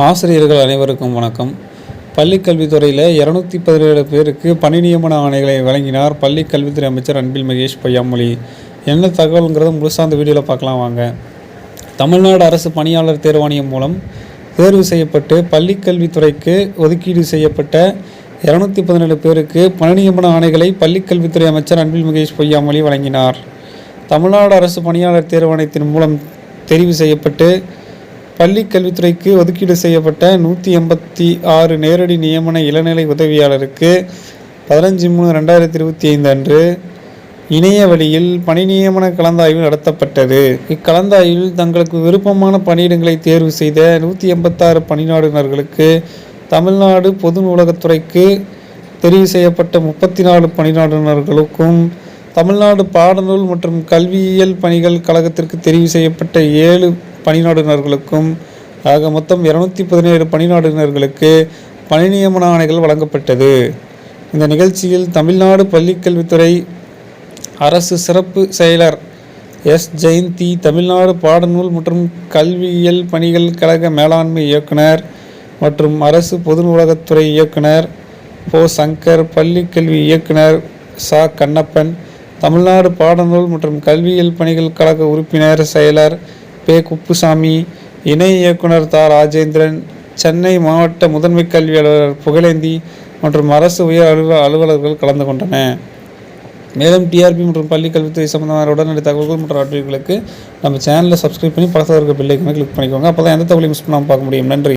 ஆசிரியர்கள் அனைவருக்கும் வணக்கம். பள்ளிக்கல்வித்துறையில் இரநூத்தி பதினேழு பேருக்கு பணி நியமன ஆணைகளை வழங்கினார் பள்ளி கல்வித்துறை அமைச்சர் அன்பில் மகேஷ் பொய்யாமொழி. என்ன தகவலுங்கிறத முழுசாக அந்த வீடியோவில் பார்க்கலாம் வாங்க. தமிழ்நாடு அரசு பணியாளர் தேர்வாணையம் மூலம் தேர்வு செய்யப்பட்டு பள்ளிக்கல்வித்துறைக்கு ஒதுக்கீடு செய்யப்பட்ட இரநூத்தி பதினேழு பேருக்கு பணி நியமன ஆணைகளை பள்ளிக் கல்வித்துறை அமைச்சர் அன்பில் மகேஷ் பொய்யாமொழி வழங்கினார். தமிழ்நாடு அரசு பணியாளர் தேர்வாணையத்தின் மூலம் தெரிவு செய்யப்பட்டு பள்ளி கல்வித்துறைக்கு ஒதுக்கீடு செய்யப்பட்ட நூற்றி எண்பத்தி ஆறு நேரடி நியமன இளநிலை உதவியாளருக்கு பதினஞ்சு மூணு ரெண்டாயிரத்தி இருபத்தி ஐந்து அன்று இணைய வழியில் பணி நியமன கலந்தாய்வு நடத்தப்பட்டது. இக்கலந்தாய்வில் தங்களுக்கு விருப்பமான பணியிடங்களை தேர்வு செய்த நூற்றி எண்பத்தாறு பணியாளர்களுக்கு தமிழ்நாடு பொது நூலகத்துறைக்கு தெரிவு செய்யப்பட்ட முப்பத்தி நாலு பணியாளர்களுக்கும் தமிழ்நாடு பாடநூல் மற்றும் கல்வியியல் பணிகள் கழகத்திற்கு தெரிவு செய்யப்பட்ட ஏழு பணிநாடுனர்களுக்கும் ஆக மொத்தம் இருநூத்தி பதினேழு பணிநாடுனர்களுக்கு பணி நியமன ஆணைகள் வழங்கப்பட்டது. இந்த நிகழ்ச்சியில் தமிழ்நாடு பள்ளிக்கல்வித்துறை அரசு சிறப்பு செயலர் எஸ். ஜெயந்தி தமிழ்நாடு பாடநூல் மற்றும் கல்வியியல் பணிகள் கழக மேலாண்மை இயக்குனர் மற்றும் அரசு பொது நூலகத்துறை இயக்குனர் போ. சங்கர் பள்ளிக்கல்வி இயக்குனர் சா. கண்ணப்பன் தமிழ்நாடு பாடநூல் மற்றும் கல்வியியல் பணிகள் கழக உறுப்பினர் செயலர் பே குப்புசாமி இணை இயக்குனர் தா. ராஜேந்திரன் சென்னை மாவட்ட முதன்மை கல்வி அலுவலர் புகழேந்தி மற்றும் அரசு உயர் அலுவ அலுவலர்கள் கலந்து கொண்டன மேலும் டிஆர்பி மற்றும் பள்ளி கல்வித்துறை சம்பந்தமான உடனடி தகவல்கள் மற்றும் அப்டேட்களுக்கு நம்ம சேனலை சப்ஸ்கிரைப் பண்ணி பக்கத்தில் இருக்க பில்லைக்குமே கிளிக் பண்ணிக்கோங்க. அப்போ தான் எந்த தகவலையும் மிஸ் பண்ணாமல் பார்க்க முடியும். நன்றி.